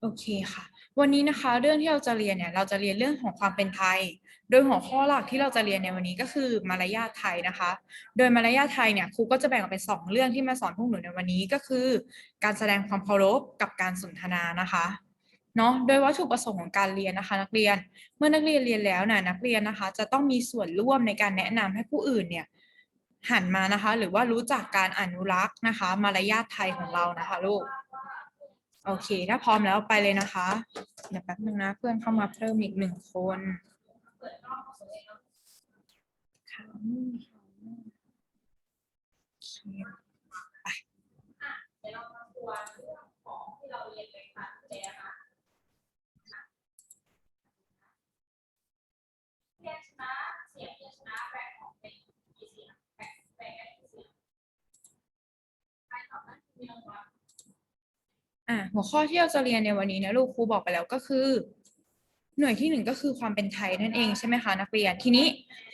โอเคค่ะ วันนี้นะคะ เรื่องที่เราจะเรียนเนี่ย เราจะเรียนเรื่องของความเป็นไทย โดยหัวข้อหลักที่เราจะเรียนในวันนี้ก็คือมารยาทไทยนะคะ โดยมารยาทไทยเนี่ยครูก็จะแบ่งออกเป็นสองเรื่องที่มาสอนพวกหนูในวันนี้ก็คือ การแสดงความเคารพกับการสนทนานะคะเนาะโดยวัตถุประสงค์ของการเรียนนะคะ นักเรียนเมื่อนักเรียนเรียนแล้วน่ะนักเรียนนะคะ จะต้องมีส่วนร่วมในการแนะนำให้ผู้อื่นเนี่ยหันมานะคะ หรือว่ารู้จักการอนุรักษ์นะคะ มารยาทไทยของเรานะคะลูก โอเค ถ้าพร้อมแล้วไปเลยนะคะ เดี๋ยวแป๊บนึงนะ เพื่อนเข้ามาเพิ่มอีกหนึ่งคนค่ะโอเค เดี๋ยวเรามาทวนเรื่องของที่เราเรียนไปครั้งที่แล้วนะคะเรียนชนะเสียงเรียนชนะแบ่งออกเป็นกี่เสียงแบ่งแบ่งกันกี่เสียงใครตอบนะมีรางวัล อะ หัวข้อที่เราจะเรียนในวันนี้นะลูกครูบอกไปแล้วก็คือ หน่วยที่หนึ่งก็คือความเป็นไทยนั่นเองใช่ไหมคะนักเรียนทีนี้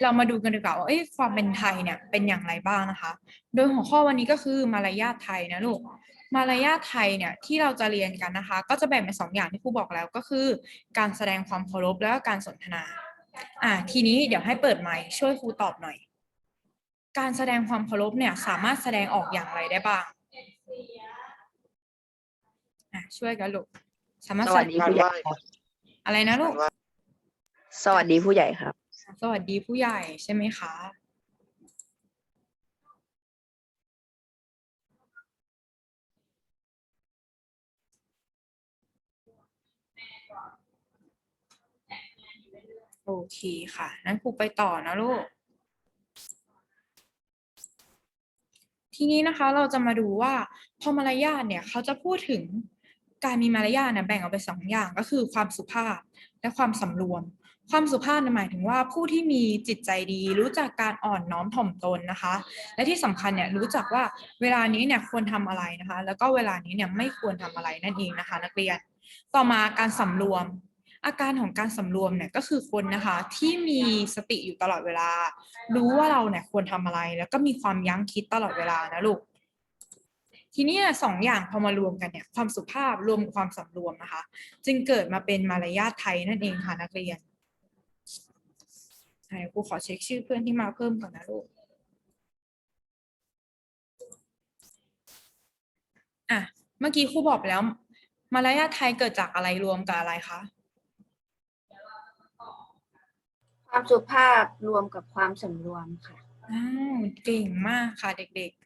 เรามาดูกันดีกว่าว่าเอ้ความเป็นไทยเนี่ยเป็นอย่างไรบ้างนะคะ โดยหัวข้อวันนี้ก็คือมารยาทไทยนะลูกมารยาทไทยเนี่ยที่เราจะเรียนกันนะคะ ก็จะแบ่งเป็นสองอย่างที่ครูบอกแล้วก็คือ การแสดงความเคารพแล้วก็การสนทนาอะทีนี้เดี๋ยวให้เปิดไมค์ช่วยครูตอบหน่อย การแสดงความเคารพเนี่ยสามารถแสดงออกอย่างไรได้บ้าง ช่วยกันลูกสามารถสแสวัสดงดีผู้ใหญ่ครับอะไรนะลูก สวัสดีผู้ใหญ่ครับ สวัสดีผู้ใหญ่ใช่ไหมคะโอเคค่ะ นั้นครูไปต่อนะลูก ทีนี้นะคะเราจะมาดูว่าพอมารยาทเนี่ยเขาจะพูดถึง การมีมารยาทเนี่ยแบ่งออกเป็นสองอย่างก็คือความสุภาพและความสำรวม ความสุภาพหมายถึงว่าผู้ที่มีจิตใจดี รู้จักการอ่อนน้อมถ่อมตนนะคะ และที่สำคัญเนี่ยรู้จักว่าเวลานี้เนี่ยควรทำอะไรนะคะ แล้วก็เวลานี้เนี่ยไม่ควรทำอะไรนั่นเองนะคะ นักเรียน ต่อมาการสำรวมอาการของการสำรวมเนี่ยก็คือคนนะคะที่มีสติอยู่ตลอดเวลา รู้ว่าเราเนี่ยควรทำอะไร แล้วก็มีความยั้งคิดตลอดเวลานะลูก ทีนี้สองอย่างพอมารวมกันเนี่ยความสุภาพรวมความสำรวมนะคะ จึงเกิดมาเป็นมารยาทไทยนั่นเองค่ะนักเรียนอะเดี๋ยวครูขอเช็คชื่อเพื่อนที่มาเพิ่มก่อนนะลูกอะเมื่อกี้ครูบอกไปแล้ว มารยาทไทยเกิดจากอะไรรวมกับอะไรคะความสุภาพรวมกับความสำรวมค่ะอ้าวเก่งมากค่ะเด็กๆ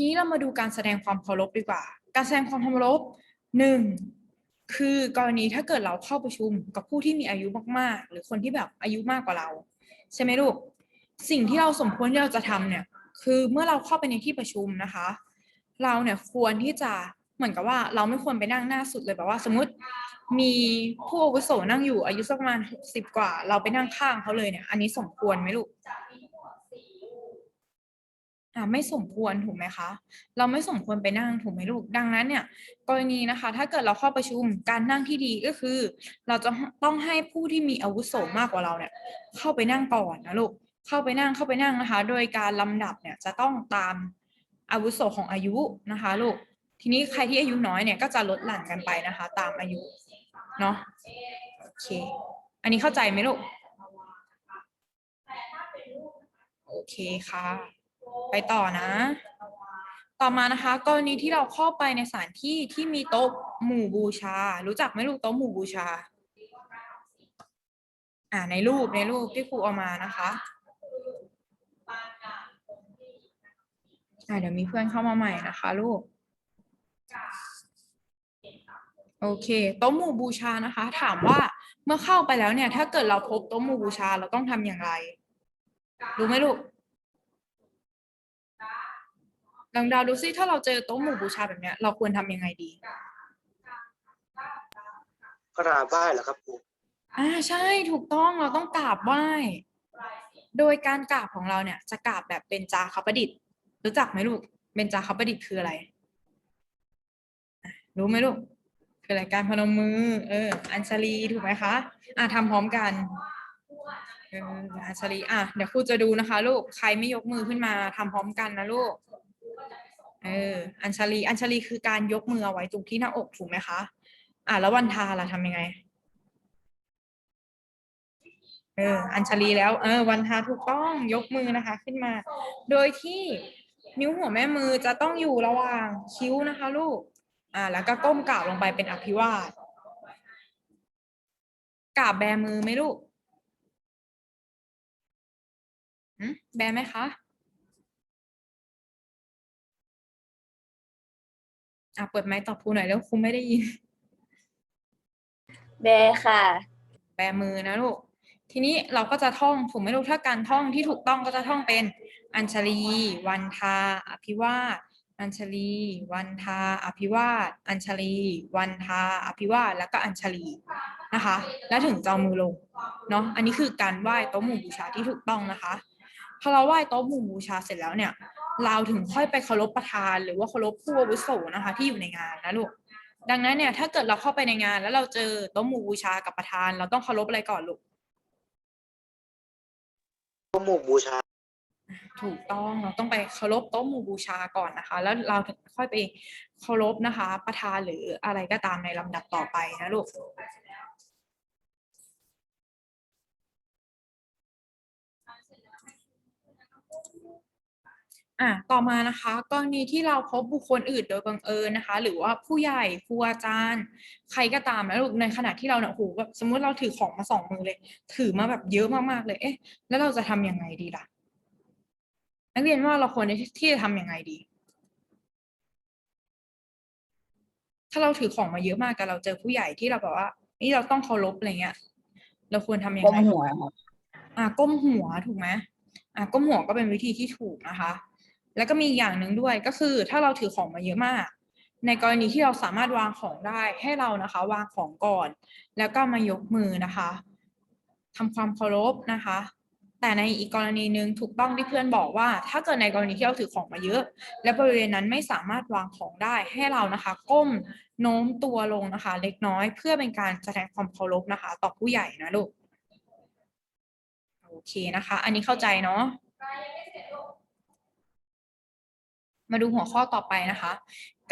ทีนี้เรามาดูการแสดงความเคารพดีกว่า การแสดงความเคารพหนึ่งคือกรณีถ้าเกิดเราเข้าประชุมกับผู้ที่มีอายุมากๆ หรือคนที่แบบอายุมากกว่าเรา ใช่ไหมลูก สิ่งที่เราสมควรที่เราจะทำเนี่ย คือเมื่อเราเข้าไปในที่ประชุมนะคะ เราเนี่ยควรที่จะเหมือนกับว่าเราไม่ควรไปนั่งหน้าสุดเลยแบบว่า สมมติมีผู้อาวุโสนั่งอยู่อายุสักประมาณหกสิบกว่า เราไปนั่งข้างเขาเลยเนี่ย อันนี้สมควรไหมลูก อ่าไม่สมควรถูกไหมคะ เราไม่สมควรไปนั่งถูกไหมลูก ดังนั้นเนี่ยกรณีนะคะ ถ้าเกิดเราเข้าประชุมการนั่งที่ดีก็คือ เราจะต้องให้ผู้ที่มีอาวุโสมากกว่าเราเนี่ย เข้าไปนั่งก่อนนะลูกเข้าไปนั่งเข้าไปนั่งนะคะ โดยการลำดับเนี่ยจะต้องตามอาวุโสของอายุนะคะลูกทีนี้ใครที่อายุน้อยเนี่ยก็จะลดหลั่นกันไปนะคะ ตามอายุเนาะโอเค อันนี้เข้าใจไหมลูกโอเคค่ะ ไปต่อนะ ต่อมานะคะ กรณีที่เราเข้าไปในสถานที่ที่มีโต๊ะหมู่บูชา รู้จักไหมลูกโต๊ะหมู่บูชา อ่าในรูปในรูปที่ครูเอามานะคะอ่าเดี๋ยวมีเพื่อนเข้ามาใหม่นะคะลูกโอเคโต๊ะหมู่บูชานะคะ ถามว่าเมื่อเข้าไปแล้วเนี่ย ถ้าเกิดเราพบโต๊ะหมู่บูชาเราต้องทำอย่างไร รู้ไหมลูก ลองเดาดูซิถ้าเราเจอโต๊ะหมู่บูชาแบบเนี้ย เราควรทำยังไงดีกราบไหว้เหรอครับครูอ่าใช่ถูกต้องเราต้องกราบไหว้ โดยการกราบของเราเนี่ย จะกราบแบบเป็นจาคประดิษฐ์ รู้จักไหมลูกเป็นจาคประดิษฐ์คืออะไรอะรู้ไหมลูกคืออะไรการพนมมือ เออ อัญชลีถูกไหมคะอะทำพร้อมกันเอออัญชลีอะเดี๋ยวครูจะดูนะคะ ลูกใครไม่ยกมือขึ้นมาทำพร้อมกันนะลูก เออ อัญชลี อัญชลีคือการยกมือเอาไว้ตรงที่หน้าอกถูกไหมคะ อะแล้ววันทาล่ะทำยังไง เออ อัญชลีแล้ว เออ วันทาถูกต้องยกมือนะคะ ขึ้นมา โดยที่นิ้วหัวแม่มือจะต้องอยู่ระหว่างคิ้วนะคะ ลูก อ่า แล้วก็ก้มกราบลงไปเป็นอภิวาทกราบแบมือไหมลูกหืมแบไหมคะ อะเปิดไมค์ตอบครูหน่อยแล้วครูไม่ได้ยิน แบค่ะ แบมือนะลูก ทีนี้เราก็จะท่องถูกไหมลูกถ้าการท่องที่ถูกต้องก็จะท่องเป็น อัญชลี วันทา อภิวาทอัญชลี วันทา อภิวาทอัญชลี วันทา อภิวาทแล้วก็อัญชลีนะคะ แล้วถึงจะเอามือลงเนาะอันนี้คือการไหว้โต๊ะหมู่บูชาที่ถูกต้องนะคะพอเราไหว้โต๊ะหมู่บูชาเสร็จแล้วเนี่ย เราถึงค่อยไปเคารพประธาน หรือว่าเคารพผู้อาวุโสนะคะ ที่อยู่ในงานนะลูกดังนั้นเนี่ยถ้าเกิดเราเข้าไปในงาน แล้วเราเจอโต๊ะหมู่บูชากับประธาน เราต้องเคารพอะไรก่อนลูกก็หมู่บูชา ถูกต้องเราต้องไปเคารพโต๊ะหมู่บูชาก่อนนะคะ แล้วเราถึงค่อยไปเคารพนะคะ ประธานหรืออะไรก็ตามในลำดับต่อไปนะลูก อะต่อมานะคะกรณีที่เราพบบุคคลอื่นโดยบังเอิญนะคะ หรือว่าผู้ใหญ่ครูอาจารย์ ใครก็ตามนะลูกในขณะที่เราเนี่ยโอ้โหแบบสมมติเราถือของมาสองมือเลย ถือมาแบบเยอะมากๆเลยเอ๊ะแล้วเราจะทำยังไงดีล่ะ นักเรียนว่าเราควรที่จะทำยังไงดี ถ้าเราถือของมาเยอะมากแต่เราเจอผู้ใหญ่ที่เราแบบว่า นี่เราต้องเคารพอะไรเงี้ย เราควรทำยังก้มไงหัวครับอะก้มหัวถูกไหมอะก้มหัวก็เป็นวิธีที่ถูกนะคะ แล้วก็มีอย่างหนึ่งด้วยก็คือถ้าเราถือของมาเยอะมาก ในกรณีที่เราสามารถวางของได้ให้เรานะคะ วางของก่อน แล้วก็มายกมือนะคะทำความเคารพนะคะ แต่ในอีกกรณีหนึ่งถูกต้องที่เพื่อนบอกว่า ถ้าเกิดในกรณีที่เราถือของมาเยอะ และบริเวณนั้นไม่สามารถวางของได้ให้เรานะคะ ก้มโน้มตัวลงนะคะ เล็กน้อยเพื่อเป็นการแสดงความเคารพนะคะ ต่อผู้ใหญ่นะลูกโอเคนะคะ อันนี้เข้าใจเนาะ มาดูหัวข้อต่อไปนะคะ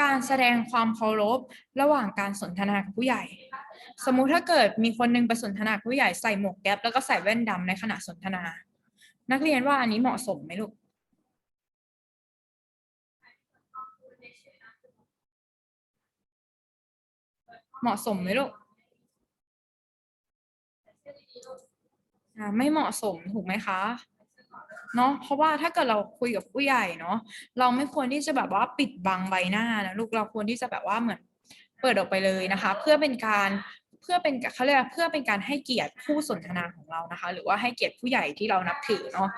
การแสดงความเคารพระหว่างการสนทนากับผู้ใหญ่ สมมุติถ้าเกิดมีคนหนึงไปสนทนากับผู้ใหญ่ใส่หมวกแก๊ปแล้วก็ใส่แว่นดำในขณะสนทนา นักเรียนว่าอันนี้เหมาะสมไหมลูกเหมาะสมไหมลูกไม่เหมาะสมถูกไหมคะ เนาะเพราะว่าถ้าเกิดเราคุยกับผู้ใหญ่เนาะเราไม่ควรที่จะแบบว่าปิดบังใบหน้านะลูกเราควรที่จะแบบว่าเหมือนเปิดออกไปเลยนะคะ เพื่อเป็นการเพื่อเป็นเขาเรียกเพื่อเป็นการให้เกียรติผู้สนทนาของเรานะคะ หรือว่าให้เกียรติผู้ใหญ่ที่เรานับถือเนาะ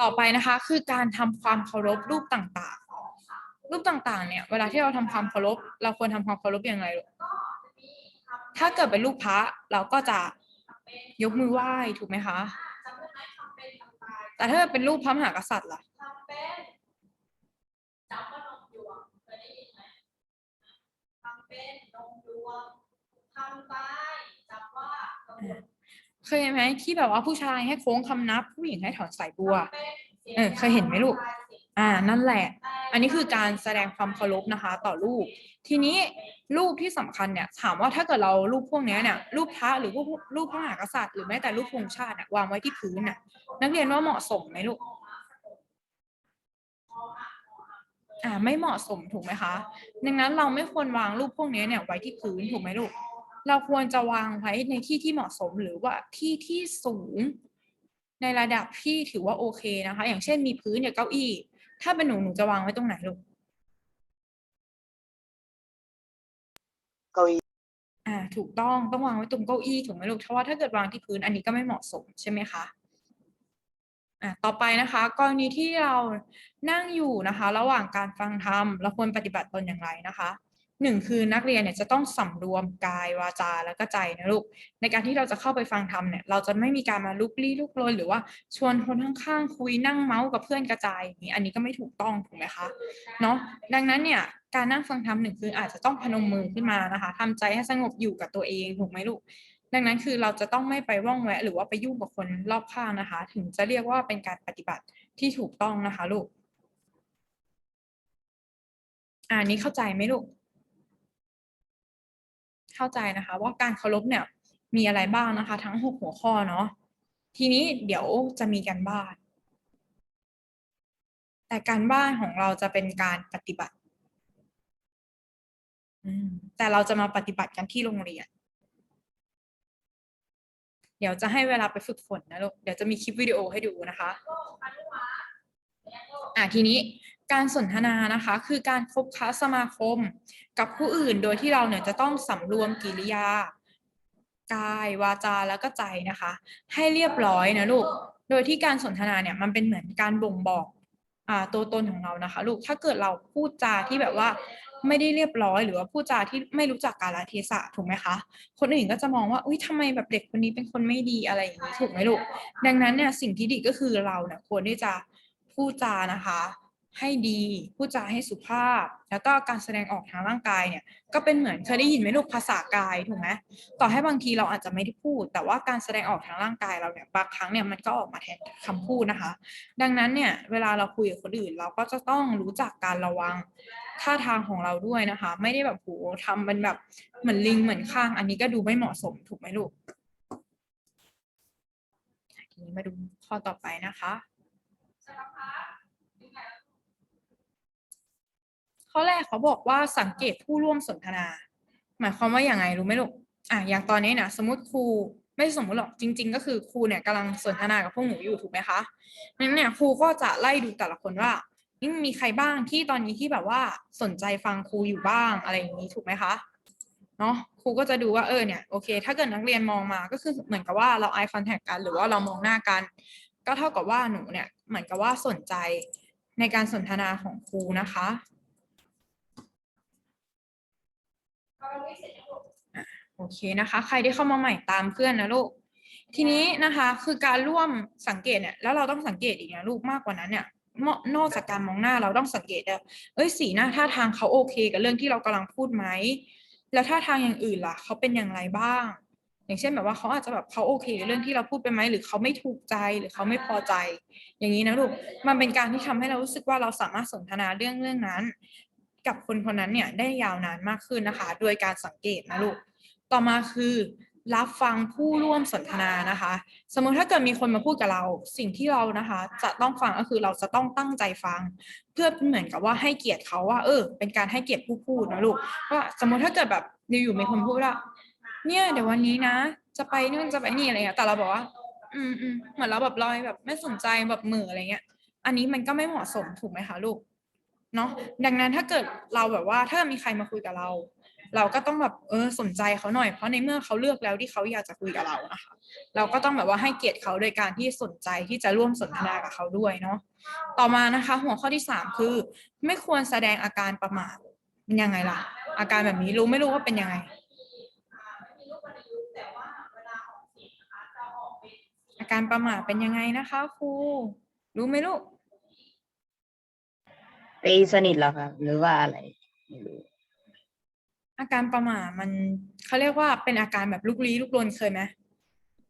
ต่อไปนะคะ คือการทำความเคารพรูปต่างๆ รูปต่างๆ เนี่ย เวลาที่เราทำความเคารพเราควรทำความเคารพย่างไรลูกถ้าเกิดเป็นรูปพระเราก็จะยกมือไหว้ถูกไหมคะ แต่ถ้าเกิดเป็นรูปพระมหากษัตริย์ล่ะทำเป็นจำว่านมยวงเคยได้ยินไหมทำเป็นนมยวงทำไปจำว่ากระบวนเคยไหมที่แบบว่าผู้ชายให้โค้งคำนับ ผู้หญิงให้ถอนสายบัว เออเคยเห็นไหมลูก อ่านั่นแหละ อันนี้คือการแสดงความเคารพนะคะ ต่อรูป ทีนี้รูปที่สำคัญเนี่ยถามว่าถ้าเกิดเรารูปพวกนี้เนี่ยรูปพระหรือรูปรูปพระมหากษัตริย์หรือแม้แต่รูปธงชาติเนี่ยวางไว้ที่พื้นน่ะนักเรียนว่าเหมาะสมไหมลูกอ่าไม่เหมาะสมถูกไหมคะ ดังนั้นเราไม่ควรวางรูปพวกนี้เนี่ยไว้ที่พื้นถูกไหมลูก เราควรจะวางไว้ในที่ที่เหมาะสมหรือว่าที่ที่สูง ในระดับที่ถือว่าโอเคนะคะ อย่างเช่นมีพื้นเนี่ยเก้าอี้ ถ้าเป็นหนูหนูจะวางไว้ตรงไหนลูกเก้าอี้อ่า ถูกต้องต้องวางไว้ตรงเก้าอี้ถูกไหมลูกเพราะว่าถ้าเกิดวางที่พื้นอันนี้ก็ไม่เหมาะสมใช่ไหมคะอะต่อไปนะคะกรณีที่เรานั่งอยู่นะคะ ระหว่างการฟังธรรมเราควรปฏิบัติตนอย่างไรนะคะ หนึ่งคือนักเรียนเนี่ยจะต้องสำรวมกายวาจาแล้วก็ใจนะลูก ในการที่เราจะเข้าไปฟังธรรมเนี่ยเราจะไม่มีการมาลุกลี้ลุกลนหรือว่าชวนคนข้างๆคุยนั่งเมาส์กับเพื่อนกระจายอย่างนี้อันนี้ก็ไม่ถูกต้องถูกไหมคะเนาะดังนั้นเนี่ยการนั่งฟังธรรมหนึ่งคืออาจจะต้องพนมมือขึ้นมานะคะทำใจให้สงบอยู่กับตัวเองถูกไหมลูก ดังนั้นคือเราจะต้องไม่ไปว่องแวะ หรือว่าไปยุ่งกับคนรอบข้างนะคะ ถึงจะเรียกว่าเป็นการปฏิบัติที่ถูกต้องนะคะลูกอ่านี้เข้าใจไหมลูก เข้าใจนะคะ ว่าการเคารพเนี่ยมีอะไรบ้างนะคะ ทั้งหกหัวข้อเนาะทีนี้เดี๋ยวจะมีการบ้าน แต่การบ้านของเราจะเป็นการปฏิบัติแต่เราจะมาปฏิบัติกันที่โรงเรียน เดี๋ยวจะให้เวลาไปฝึกฝนนะลูก เดี๋ยวจะมีคลิปวิดีโอให้ดูนะคะ อะทีนี้ การสนทนานะคะ คือการคบค้าสมาคม กับผู้อื่นโดยที่เราเนี่ยจะต้องสำรวมกิริยา กาย วาจาแล้วก็ใจนะคะ ให้เรียบร้อยนะลูก โดยที่การสนทนาเนี่ยมันเป็นเหมือนการบ่งบอกอตัวตนของเรานะคะ ลูกถ้าเกิดเราพูดจาที่แบบว่าไม่ได้เรียบร้อยหรือว่าพูดจาที่ไม่รู้จักกาลเทศะถูกไหมคะ คนอื่นก็จะมองว่าอุ้ยทำไมแบบเด็กคนนี้เป็นคนไม่ดีอะไรอย่างนี้ถูกไหมลูก ดังนั้นเนี่ยสิ่งที่ดีก็คือเราเนี่ยควรที่จะพูดจานะคะ ให้ดีพูดจาให้สุภาพ แล้วก็การแสดงออกทางร่างกายเนี่ย ก็เป็นเหมือนเคยได้ยินไหมลูกภาษากายถูกไหมต่อให้บางทีเราอาจจะไม่ได้พูด แต่ว่าการแสดงออกทางร่างกายเราเนี่ยบางครั้งเนี่ยมันก็ออกมาแทนคำพูดนะคะ ดังนั้นเนี่ยเวลาเราคุยกับคนอื่น เราก็จะต้องรู้จักการระวังท่าทางของเราด้วยนะคะ ไม่ได้แบบโหทำเป็นแบบเหมือนลิงเหมือนข้าง อันนี้ก็ดูไม่เหมาะสมถูกไหมลูกทีนี้มาดูข้อต่อไปนะคะ ข้อแรกเขาบอกว่าสังเกตผู้ร่วมสนทนา หมายความว่าอย่างไงรู้ไหมลูกอะอย่างตอนนี้นะสมมติครูไม่สมมติหรอกจริง ๆ ก็คือครูเนี่ยกำลังสนทนากับพวกหนูอยู่ถูกไหมคะนั้นเนี่ยครูก็จะไล่ดูแต่ละคนว่านี่มีใครบ้างที่ตอนนี้ที่แบบว่าสนใจฟังครูอยู่บ้างอะไรอย่างนี้ถูกไหมคะเนาะครูก็จะดูว่าเออเนี่ยโอเค ถ้าเกิดนักเรียนมองมาก็คือเหมือนกับว่าเรา eye contact กัน หรือว่าเรามองหน้ากัน ก็เท่ากับว่าหนูเนี่ยเหมือนกับว่าสนใจในการสนทนาของครูนะคะ โอเคนะคะ ใครที่เข้ามาใหม่ตามเพื่อนนะลูก ทีนี้นะคะคือการร่วมสังเกตเนี่ยแล้วเราต้องสังเกตอีกนะลูกมากกว่านั้นเนี่ยนอกจากการมองหน้าเราต้องสังเกตด้วเอ้ยสีหน้าท่าทางเขาโอเค กับเรื่องที่เรากำลังพูดไหมแล้วท่าทางอย่างอื่นล่ะเขาเป็นอย่างไรบ้าง อย่างเช่นแบบว่าเขาอาจจะแบบเขาโอเคกับเรื่องที่เราพูดไปไหมหรือเขาไม่ถูกใจหรือเขาไม่พอใจ อย่างนี้นะลูกมันเป็นการที่ทำให้เรารู้สึกว่าเราสามารถสนทนาเรื่องเรื่องนั้น กับคนคนนั้นเนี่ยได้ยาวนานมากขึ้นนะคะ โดยการสังเกตนะลูก ต่อมาคือรับฟังผู้ร่วมสนทนานะคะ สมมติถ้าเกิดมีคนมาพูดกับเรา สิ่งที่เรานะคะ จะต้องฟังก็คือเราจะต้องตั้งใจฟัง เพื่อเหมือนกับว่าให้เกียรติเขาว่า เออ เป็นการให้เกียรติผู้พูดนะลูกว่าสมมติถ้าเกิดแบบอยู่ๆมีคนพูดว่าเนี่ยเดี๋ยววันนี้นะ จะไปนู่นจะไปนี่อะไรเงี้ยแต่เราบอกว่า อืมอืมเหมือนเราแบบลอยแบบไม่สนใจแบบเหมืออะไรเงี้ย อันนี้มันก็ไม่เหมาะสมถูกไหมคะลูก เนาะดังนั้นถ้าเกิดเราแบบว่าถ้ามีใครมาคุยกับเรา เราก็ต้องแบบเออสนใจเขาหน่อยเพราะในเมื่อเขาเลือกแล้วที่เขาอยากจะคุยกับเรานะคะเราก็ต้องแบบว่าให้เกียรติเขาโดยการที่สนใจที่จะร่วมสนทนากับเขาด้วยเนาะต่อมานะคะ หัวข้อที่สามคือ ไม่ควรแสดงอาการประมาทเป็นยังไงล่ะ อาการแบบนี้รู้ไม่รู้ว่าเป็นยังไงอาการประมาทเป็นยังไงนะคะครูรู้ไหมลูก ตีสนิทเหรอครับ หรือว่าอะไรไม่รู้อาการประหม่ามันเขาเรียกว่าเป็นอาการแบบลุกลี้ลุกลนเคยไหม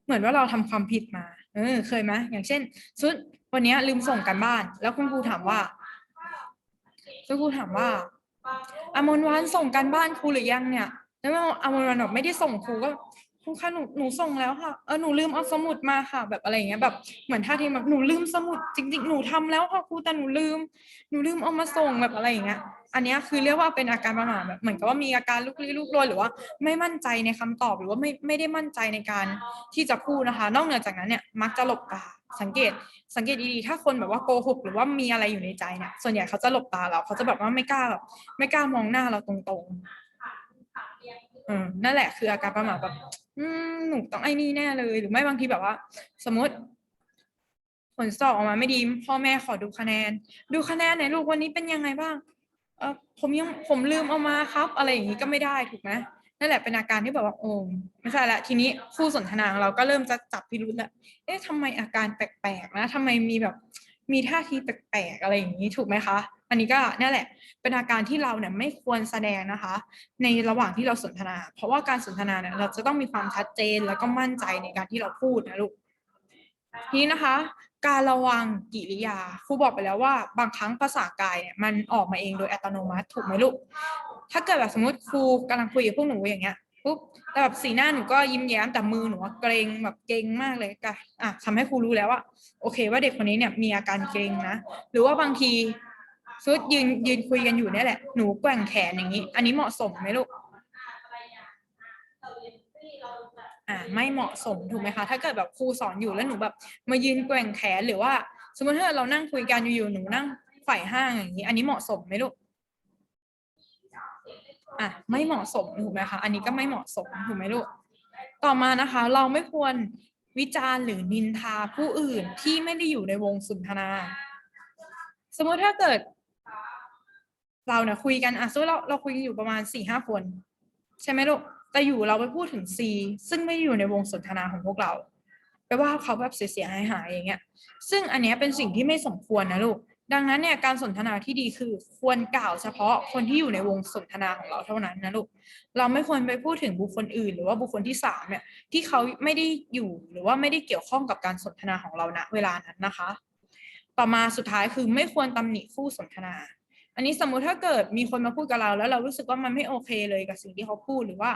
เหมือนว่าเราทำความผิดมา เออ เคยไหมอย่างเช่นสุดวันนี้ลืมส่งกันบ้าน แล้วคุณครูถามว่าคุณครูถามว่าอมนวันส่งกันบ้านครูหรือยังเนี่ย แล้วอมนวันบอกไม่ได้ส่งครูก็ ครูคะหนูหนูส่งแล้วค่ะเออหนูลืมเอาสมุดมาค่ะ แบบอะไรอย่างเงี้ยแบบเหมือนท่าทีแบบหนูลืมสมุดจริง ๆ หนูทำแล้วค่ะครูแต่หนูลืม หนูลืมเอามาส่งแบบอะไรอย่างเงี้ย อันเนี้ยคือเรียกว่าเป็นอาการประหม่าแบบเหมือนกับว่ามีอาการลุกลี้ลุกลนหรือว่าไม่มั่นใจในคำตอบหรือว่าไม่ไม่ได้มั่นใจในการที่จะพูดนะคะ นอกเหนือจากนั้นเนี่ยมักจะหลบตาสังเกตสังเกตดีๆถ้าคนแบบว่าโกหก หรือว่ามีอะไรอยู่ในใจเนี่ยส่วนใหญ่เขาจะหลบตาเราเขาจะแบบว่าไม่กล้าแบบไม่กล้ามองหน้าเราตรงๆ อืมนั่นแหละคืออาการประหม่าแบบ อืมหนูต้องไอ้นี่แน่เลย หรือไม่บางทีแบบว่า สมมติ ผลสอบออกมาไม่ดี พ่อแม่ขอดูคะแนน ดูคะแนนไหนอยลูกวันนี้เป็นยังไงบ้าง เออผมยังผมลืมเอามาครับ อะไรอย่างนี้ก็ไม่ได้ถูกไหมนั่นแหละเป็นอาการที่แบบว่าโอ้ไม่ใช่ละทีนี้คู่สนทนาของเราก็เริ่มจะจับพิรุธแล้วเอ๊ะทำไมอาการแปลกๆนะทำไมมีแบบ มีท่าทีแปลกๆอะไรอย่างนี้ถูกไหมคะ อันนี้ก็นั่นแหละ เป็นอาการที่เราเนี่ยไม่ควรแสดงนะคะ ในระหว่างที่เราสนทนา เพราะว่าการสนทนาเนี่ยเราจะต้องมีความชัดเจนแล้วก็มั่นใจในการที่เราพูดนะลูกทีนี้นะคะ การระวังกิริยาครูบอกไปแล้วว่า บางครั้งภาษากายเนี่ยมันออกมาเองโดยอัตโนมัติถูกไหมลูก ถ้าเกิดแบบสมมติครูกำลังคุยกับพวกหนูอย่างเงี้ยปุ๊บ แต่แบบสีหน้าหนูก็ยิ้มแย้มแต่มือหนูเกรงแบบเกรงมากเลยก็อะทำให้ครูรู้แล้วว่าโอเค ว่าเด็กคนนี้เนี่ยมีอาการเกรงนะ หรือว่าบางทีซุดยืนยืนคุยกันอยู่เนี่ยแหละหนูแกว่งแขนอย่างนี้ อันนี้เหมาะสมไหมลูกอ่าไม่เหมาะสมถูกไหมคะ ถ้าเกิดแบบครูสอนอยู่แล้วหนูแบบ มายืนแกว่งแขนหรือว่า สมมติถ้าเรานั่งคุยกันอยู่ๆหนูนั่งไข่ห้างอย่างนี้ อันนี้เหมาะสมไหมลูก อะไม่เหมาะสมถูกไหมคะอันนี้ก็ไม่เหมาะสมถูกไหมลูกต่อมานะคะ เราไม่ควรวิจารณ์หรือนินทาผู้อื่นที่ไม่ได้อยู่ในวงสนทนา สมมติถ้าเกิด เราเนี่ยคุยกันอะสมมติเราเราคุยกันอยู่ประมาณสี่ห้าคน ใช่ไหมลูกแต่อยู่เราไปพูดถึง C ซึ่งไม่อยู่ในวงสนทนาของพวกเราแปลว่าเขาแบบเสียหายหายๆอย่างเงี้ย ซึ่งอันเนี้ยเป็นสิ่งที่ไม่สมควรนะลูก ดังนั้นเนี่ยการสนทนาที่ดีคือควรกล่าวเฉพาะคนที่อยู่ในวงสนทนาของเราเท่านั้นนะลูกเราไม่ควรไปพูดถึงบุคคลอื่น หรือว่าบุคคลที่สามเนี่ยที่เขาไม่ได้อยู่หรือว่าไม่ได้เกี่ยวข้องกับการสนทนาของเราณเวลานั้นนะคะ ต่อมาสุดท้ายคือไม่ควรตำหนิคู่สนทนา อันนี้สมมุติถ้าเกิดมีคนมาพูดกับเราแล้วเรารู้สึกว่ามันไม่โอเคเลยกับสิ่งที่เขาพูดหรือว่า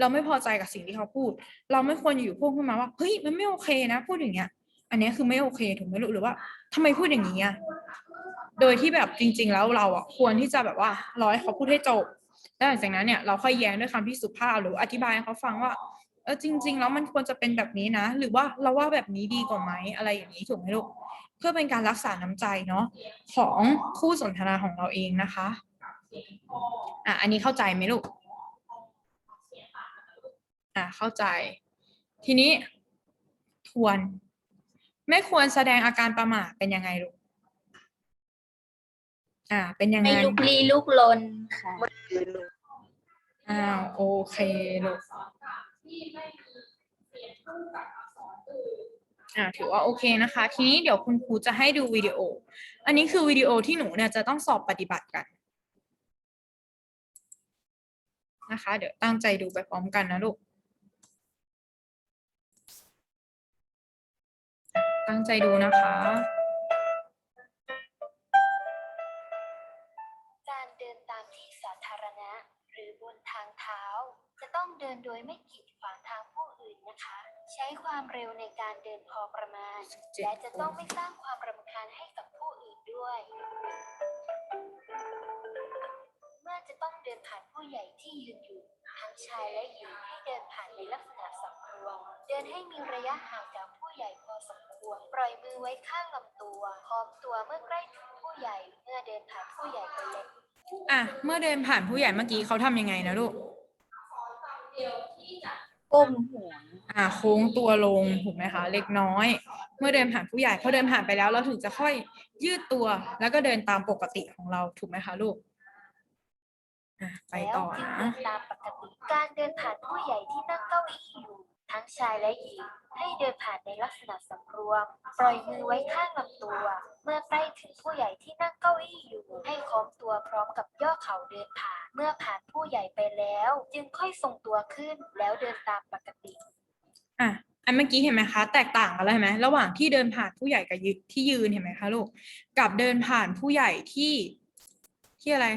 เราไม่พอใจกับสิ่งที่เขาพูด เราไม่ควรอยู่พูดขึ้นมาว่าเฮ้ยมันไม่โอเคนะ พูดอย่างเงี้ย อันนี้คือไม่โอเคถูกไหมลูกหรือว่าทำไมพูดอย่างนี้อะโดยที่แบบจริง ๆ แล้วเราอะควรที่จะแบบว่ารอให้เขาพูดให้จบแล้วหลังจากนั้นเนี่ยเราค่อยแย้งด้วยคำที่สุภาพหรืออธิบายให้เขาฟังว่าเออจริง ๆ แล้วมันควรจะเป็นแบบนี้นะ หรือว่าเราว่าแบบนี้ดีกว่าไหมอะไรอย่างนี้ถูกไหมลูกเพื่อเป็นการรักษาน้ำใจเนาะของคู่สนทนาของเราเองนะคะอะอันนี้เข้าใจไหมลูกอะเข้าใจ ทีนี้ทวน ไม่ควรแสดงอาการประมาทเป็นยังไงลูก อ่า เป็นยังไง ไม่ลุกลี้ลุกลนค่ะยืนหนึ่งอ้าวโอเคลูกที่ไม่มีเสียงคู่กับอักษรอื่นอ่าถือว่าโอเคนะคะ ทีนี้เดี๋ยวคุณครูจะให้ดูวิดีโอ อันนี้คือวิดีโอที่หนูเนี่ยจะต้องสอบปฏิบัติกัน นะคะ เดี๋ยวตั้งใจดูไปพร้อมกันนะลูก ตั้งใจดูนะคะ การเดินตามที่สาธารณะ หรือบนทางเท้า จะต้องเดินโดยไม่กีดขวางทางผู้อื่นนะคะ ใช้ความเร็วในการเดินพอประมาณ17และจะต้องไม่สร้างความรำคาญให้กับผู้อื่นด้วย เมื่อจะต้องเดินผ่านผู้ใหญ่ที่ยืนอยู่ ทั้งชายและหญิงให้เดินผ่านในลักษณะสำรวม เดินให้มีระยะห่างจากผู้ใหญ่พอสมควร ปล่อยมือไว้ข้างลำตัวพร้อมตัวเมื่อใกล้ถึงผู้ใหญ่ เมื่อเดินผ่านผู้ใหญ่ไปแล้วอะ เมื่อเดินผ่านผู้ใหญ่เมื่อกี้เขาทำยังไงนะลูกก้มหัวอ่าโค้งตัวลงถูกไหมคะ เล็กน้อย เมื่อเดินผ่านผู้ใหญ่พอเดินผ่านไปแล้ว เราถึงจะค่อยยืดตัวแล้วก็เดินตามปกติของเราถูกไหมคะลูก อะไปต่อแล้วนะจึงเดินตามปกติการเดินผ่านผู้ใหญ่ที่นั่งเก้าอี้อยู่ ทั้งชายและหญิง ให้เดินผ่านในลักษณะสำรวม ปล่อยมือไว้ข้างลำตัว เมื่อใกล้ถึงผู้ใหญ่ที่นั่งเก้าอี้อยู่ ให้โค้อมตัวพร้อมกับย่อเข่าเดินผ่าน เมื่อผ่านผู้ใหญ่ไปแล้ว จึงค่อยทรงตัวขึ้นแล้วเดินตามปกติ อะ อันเมื่อกี้เห็นไหมคะ แตกต่างกันแล้วเห็นไหมระหว่างที่เดินผ่านผู้ใหญ่กับยืนที่ยืนเห็นไหมคะลูก กับเดินผ่านผู้ใหญ่ที่ที่อะไร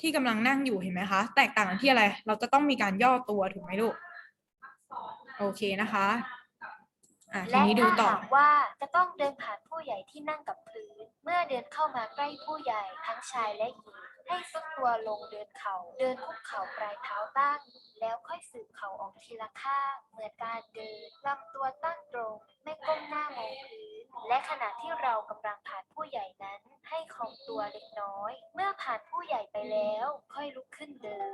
ที่กำลังนั่งอยู่เห็นไหมคะ แตกต่างกันที่อะไร เราจะต้องมีการย่อตัวถูกไหมลูก โอเคนะคะอะทีและนี้ดูถ้าต่อ หากว่าจะต้องเดินผ่านผู้ใหญ่ที่นั่งกับพื้น เมื่อเดินเข้ามาใกล้ผู้ใหญ่ทั้งชายและหญิง ให้ซุดตัวลงเดินเขา่าเดินคุกเข่าปลายเท้าตั้ง แล้วค่อยสืบเข่าออกทีละข้างเหมือนการเดินลำตัวตั้งตรง ไม่ก้มหน้ามองพื้น และขณะที่เรากำลังผ่านผู้ใหญ่นั้น ให้คองตัวเล็กน้อย เมื่อผ่านผู้ใหญ่ไปแล้ว ค่อยลุกขึ้นเดิน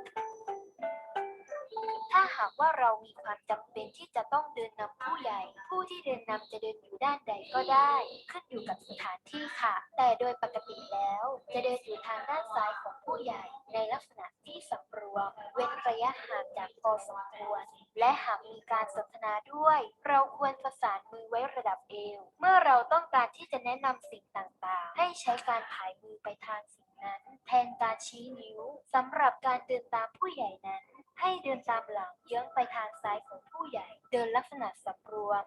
ถ้าหากว่าเรามีความจำเป็นที่จะต้องเดินนำผู้ใหญ่ ผู้ที่เดินนำจะเดินอยู่ด้านใดก็ได้ ขึ้นอยู่กับสถานที่ค่ะ แต่โดยปกติแล้ว จะเดินอยู่ทางด้านซ้ายของผู้ใหญ่ ในลักษณะที่สำรวม เว้นระยะห่างจากพอสมควร และหากมีการสนทนาด้วย เราควรประสานมือไว้ระดับเอว เมื่อเราต้องการที่จะแนะนำสิ่งต่างๆ ให้ใช้การผายมือไปทางสิ่งนั้น แทนการชี้นิ้วสำหรับการเดินตามผู้ใหญ่นั้น ให้เดินตามหลังเยื้องไปทางซ้ายของผู้ใหญ่ เดินลักษณะสำรวม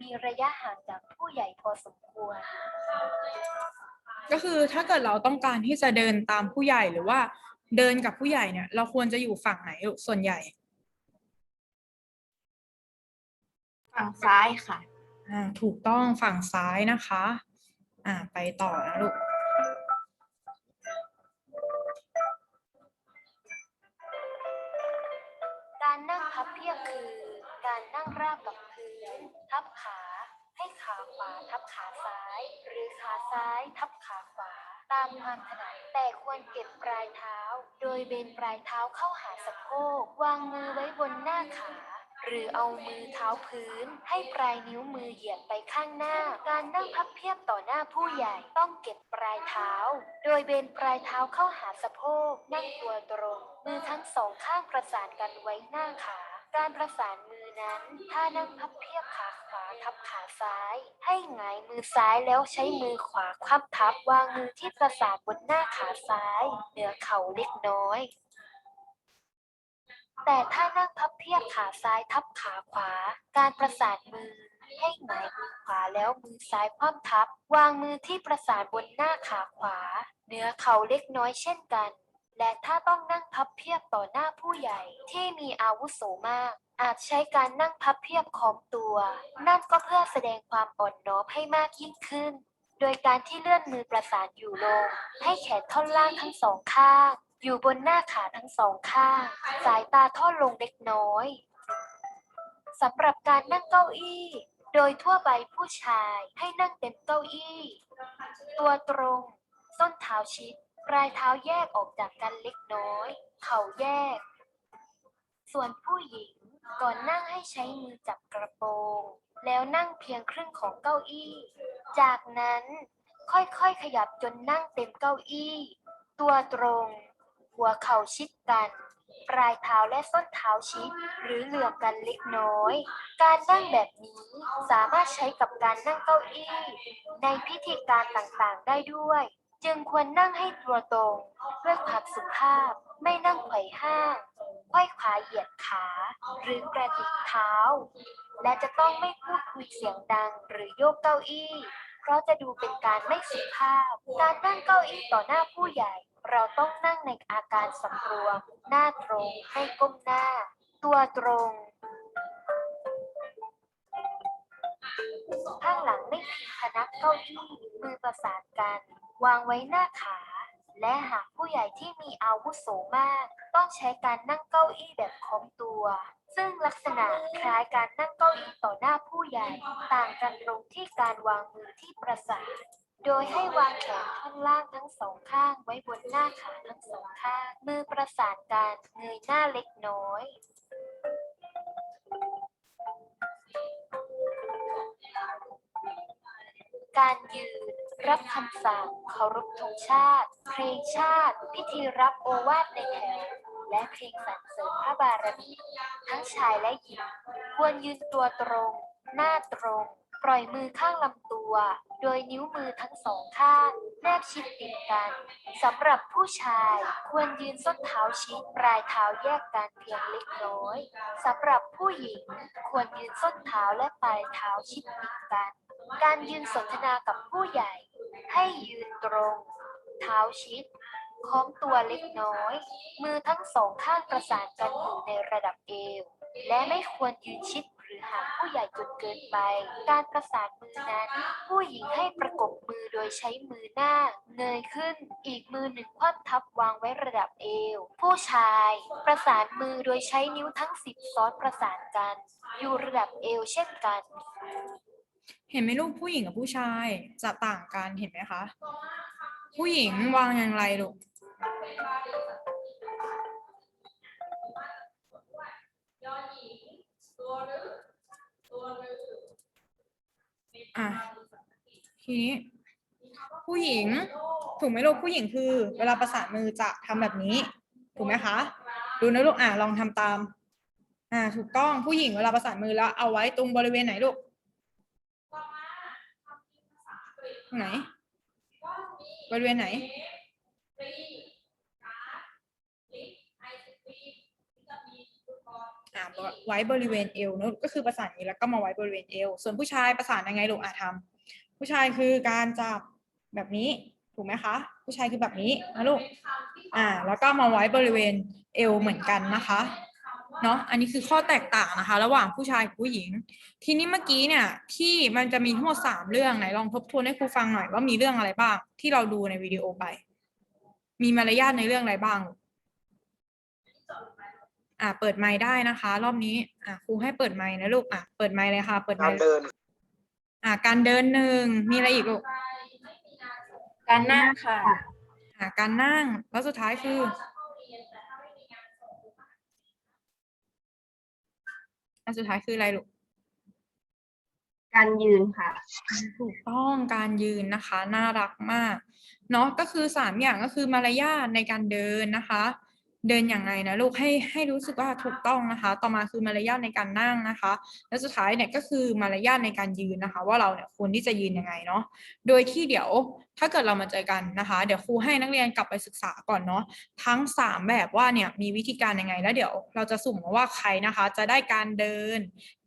มีระยะห่างจากผู้ใหญ่พอสมควร ก็คือถ้าเกิดเราต้องการที่จะเดินตามผู้ใหญ่หรือว่าเดินกับผู้ใหญ่เนี่ย เราควรจะอยู่ฝั่งไหนลูกส่วนใหญ่ ฝั่งซ้ายค่ะ อ่า ถูกต้องฝั่งซ้ายนะคะ อ่า ไปต่อนะลูก ทับขาให้ขาขวาทับขาซ้าย หรือขาซ้ายทับขาขวา ตามความถนัดแต่ควรเก็บปลายเท้า โดยเบนปลายเท้าเข้าหาสะโพกวางมือไว้บนหน้าขา หรือเอามือเท้าพื้น ให้ปลายนิ้วมือเหยียดไปข้างหน้า การนั่งพับเพียบต่อหน้าผู้ใหญ่ต้องเก็บปลายเท้า โดยเบนปลายเท้าเข้าหาสะโพกนั่งตัวตรง มือทั้งสองข้างประสานกันไว้หน้าขา การประสานมือ นั้น ถ้านั่งพับเพียบขาขวาทับขาซ้าย ให้หงายมือซ้ายแล้วใช้มือขวาคว่ำทับวางมือที่ประสานบนหน้าขาซ้าย เหนือเข่าเล็กน้อย แต่ถ้านั่งพับเพียบขาซ้ายทับขาขวา การประสานมือ ให้หงายมือขวาแล้วมือซ้ายคว่ำทับ วางมือที่ประสานบนหน้าขาขวา เหนือเข่าเล็กน้อยเช่นกันและถ้าต้องนั่งพับเพียบต่อหน้าผู้ใหญ่ที่มีอาวุโสมาก อาจใช้การนั่งพับเพียบคอมตัว นั่นก็เพื่อแสดงความอ่อนน้อมให้มากยิ่งขึ้น โดยการที่เลื่อนมือประสานอยู่ลง ให้แขนท่อนล่างทั้งสองข้าง อยู่บนหน้าขาทั้งสองข้าง สายตาทอดลงเล็กน้อยสำหรับการนั่งเก้าอี้ โดยทั่วไปผู้ชายให้นั่งเต็มเก้าอี้ ตัวตรง ส้นเท้าชิด ปลายเท้าแยกออกจากกันเล็กน้อย เข่าแยก ส่วนผู้หญิง ก่อนนั่งให้ใช้มือจับกระโปรง แล้วนั่งเพียงครึ่งของเก้าอี้ จากนั้นค่อยๆขยับจนนั่งเต็มเก้าอี้ ตัวตรง หัวเข่าชิดกัน ปลายเท้าและส้นเท้าชิด หรือเหลื่อมกันเล็กน้อย การนั่งแบบนี้สามารถใช้กับการนั่งเก้าอี้ ในพิธีการต่างๆได้ด้วย จึงควรนั่งให้ตัวตรง ด้วยความสุภาพไม่นั่งไขว่ห้าง ไขว้ขาเหยียดขา หรือกระดิกเท้า และจะต้องไม่พูดคุยเสียงดังหรือโยกเก้าอี้ เพราะจะดูเป็นการไม่สุภาพ การนั่งเก้าอี้ต่อหน้าผู้ใหญ่ เราต้องนั่งในอาการสำรวม หน้าตรงให้ก้มหน้า ตัวตรง ข้างหลังไม่พิงพนักเก้าอี้มือประสานกัน วางไว้หน้าขา และหากผู้ใหญ่ที่มีอาวุโสมาก ต้องใช้การนั่งเก้าอี้แบบค้อมตัว ซึ่งลักษณะคล้ายการนั่งเก้าอี้ต่อหน้าผู้ใหญ่ ต่างกันตรงที่การวางมือที่ประสานโดยให้วางแขนข้างล่างทั้งสองข้างไว้บนหน้าขาทั้งสองข้าง มือประสานกันเงยหน้าเล็กน้อย การยืน รับคำสั่งเคารพธงชาติ เพลงชาติ พิธีรับโอวาทในแถว และเพลงสรรเสริญพระบารมี ทั้งชายและหญิงควรยืนตัวตรง หน้าตรง ปล่อยมือข้างลำตัว โดยนิ้วมือทั้งสองข้างแนบชิดติดกันสำหรับผู้ชายควรยืนส้นเท้าชิดปลายเท้าแยกกันเพียงเล็กน้อยสำหรับผู้หญิงควรยืนส้นเท้าและปลายเท้าชิดติดกัน การยืนสนทนากับผู้ใหญ่ ให้ยืนตรง เท้าชิด โค้งตัวเล็กน้อย มือทั้งสองข้างประสานกันอยู่ในระดับเอว และไม่ควรยืนชิดหรือห่างผู้ใหญ่จนเกินไป การประสานมือนั้น ผู้หญิงให้ประกบมือโดยใช้มือหน้า เงยขึ้น อีกมือหนึ่งคว่ำทับวางไว้ระดับเอว ผู้ชาย ประสานมือโดยใช้นิ้วทั้งสิบซ้อนประสานกัน อยู่ระดับเอวเช่นกัน เห็นไหมลูกผู้หญิงกับผู้ชายจะต่างกันเห็นไหมคะ ผู้หญิงวางอย่างไรลูก อะทีนี้ผู้หญิง ถูกไหมลูกผู้หญิงคือ เวลาประสานมือจะทำแบบนี้ ถูกไหมคะ ดูนะลูกอะลองทำตาม อ่า ถูกต้องผู้หญิงเวลาประสานมือแล้วเอาไว้ตรงบริเวณไหนลูกตรงไหน บริเวณไหน ฟรีการ์ดลิฟไอ่าไว้บริเวณเอวเนอะก็คือประสานนี้แล้วก็มาไว้บริเวณเอว ส่วนผู้ชายประสานยังไงลูกอะทำผู้ชายคือการจับแบบนี้ถูกไหมคะ ผู้ชายคือแบบนี้นะลูกอ่าแล้วก็มาไว้บริเวณเอวเหมือนกันนะคะเนาะอันนี้คือข้อแตกต่างนะคะ ระหว่างผู้ชายกับผู้หญิง ทีนี้เมื่อกี้เนี่ยที่มันจะมีทั้งหมดสามเรื่องไหนลองทบทวนให้ครูฟังหน่อยว่ามีเรื่องอะไรบ้าง ที่เราดูในวิดีโอไป มีมารยาทในเรื่องอะไรบ้าง อ่าเปิดไมค์ได้นะคะ รอบนี้อ่าครูให้เปิดไมค์นะลูกอะเปิดไมค์เลยค่ะ เปิดไมการค์เดินอ่าการเดินหนึ่งมีอะไรอีกลูกการนั่งค่ะ อ่าการนั่งแล้วสุดท้ายคือ อันสุดท้ายคืออะไรลูก การยืนค่ะ ถูกต้องการยืนนะคะ น่ารักมากเนาะก็คือสามอย่างก็คือมารยาทในการเดินนะคะ เดินอย่างไงนะลูกให้ให้รู้สึกว่าถูกต้องนะคะ ต่อมาคือมารยาทในการนั่งนะคะ และสุดท้ายเนี่ยก็คือมารยาทในการยืนนะคะ ว่าเราเนี่ยควรที่จะยืนยังไงเนาะโดยที่เดี๋ยวถ้าเกิดเรามาเจอกันนะคะ เดี๋ยวครูให้นักเรียนกลับไปศึกษาก่อนเนาะทั้งสามแบบว่าเนี่ยมีวิธีการยังไง แล้วเดี๋ยวเราจะสุ่มว่าใครนะคะ จะได้การเดิน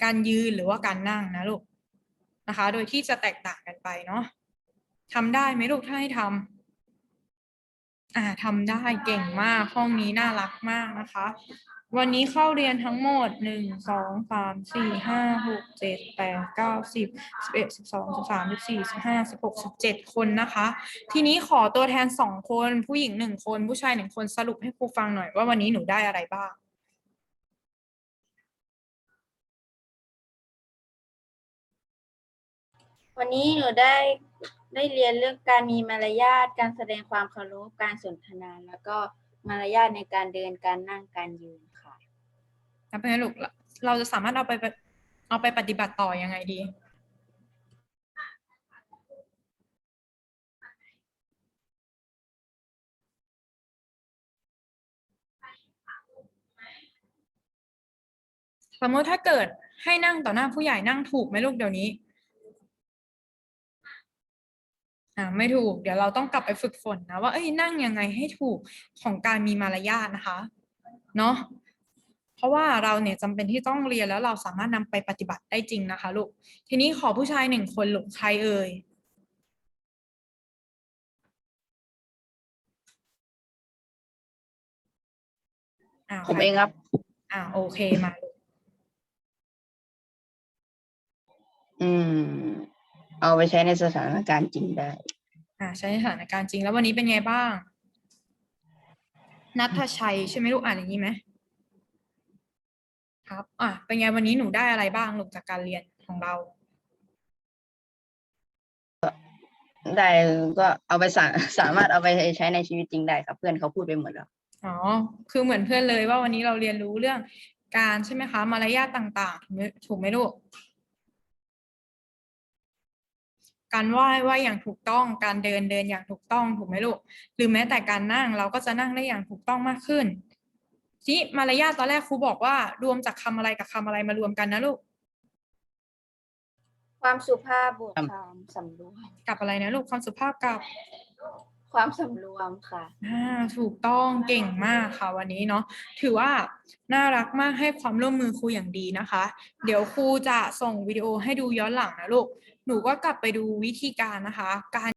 การยืนหรือว่าการนั่งนะลูกนะคะ โดยที่จะแตกต่างกันไปเนาะทำได้ไหมลูกถ้าให้ทำ อ่าทำได้เก่งมากห้องนี้น่ารักมากนะคะ วันนี้เข้าเรียนทั้งหมดหนึ่งสองสามสี่ห้าหกเจ็ดแปดเก้าสิบสิบเอ็ดสิบสองสิบสามสิบสี่สิบห้าสิบหกสิบเจ็ดคนนะคะ ทีนี้ขอตัวแทนสองคนผู้หญิงหนึ่งคน ผู้ชายหนึ่งคนสรุปให้ครูฟังหน่อยว่าวันนี้หนูได้อะไรบ้างวันนี้หนูได้ ได้เรียนเรื่องการมีมารยาทการแสดงความเคารพการสนทนา แล้วก็มารยาทในการเดินการนั่งการยืนค่ะแล้วเป็นไงลูกเราจะสามารถเอาไปเอาไปปฏิบัติต่อยังไงดีสมมติถ้าเกิดให้นั่งต่อหน้าผู้ใหญ่นั่งถูกไหมลูกเดี๋ยวนี้ อ่าไม่ถูก เดี๋ยวเราต้องกลับไปฝึกฝนนะว่าเอ้ยนั่งยังไงให้ถูกของการมีมารยาทนะคะเนาะเพราะว่าเราเนี่ยจำเป็นที่ต้องเรียนแล้วเราสามารถนำไปปฏิบัติได้จริงนะคะลูกทีนี้ขอผู้ชายหนึ่งคนลูกใครเอ่ยอ่าผมเองครับ อ่าโอเคมาลูกอืม เอาไปใช้ในสถานการณ์จริงได้ อ่าใช้ในสถานการณ์จริง แล้ววันนี้เป็นไงบ้าง นัทชัยใช่ไหมลูกอ่านอย่างนี้ไหมครับ อะเป็นไงวันนี้หนูได้อะไรบ้างลูกจากการเรียนของเรา ได้ก็เอาไปสาสามารถเอาไปใช้ในชีวิตจริงได้ครับ เพื่อนเขาพูดไปหมดแล้วอ๋อ คือเหมือนเพื่อนเลยว่าวันนี้เราเรียนรู้เรื่องการใช่ไหมคะ มารยาทต่าง ๆ ถูกไหมถูกไหมลูก การไหว้ไหว้อย่างถูกต้อง การเดินเดินอย่างถูกต้องถูกไหมลูก หรือแม้แต่การนั่งเราก็จะนั่งได้อย่างถูกต้องมากขึ้นทีนี้มารยาทตอนแรกครูบอกว่ารวมจากคำอะไรกับคำอะไรมารวมกันนะลูก ความสุภาพบวกครับความสำรวมกับอะไรนะลูกความสุภาพกับความสำรวมค่ะอ่าถูกต้องเก่งมากค่ะวันนี้เนาะ ถือว่าน่ารักมากให้ความร่วมมือครูอย่างดีนะคะ เดี๋ยวครูจะส่งวิดีโอให้ดูย้อนหลังนะลูก หนูก็กลับไปดูวิธีการนะคะ การ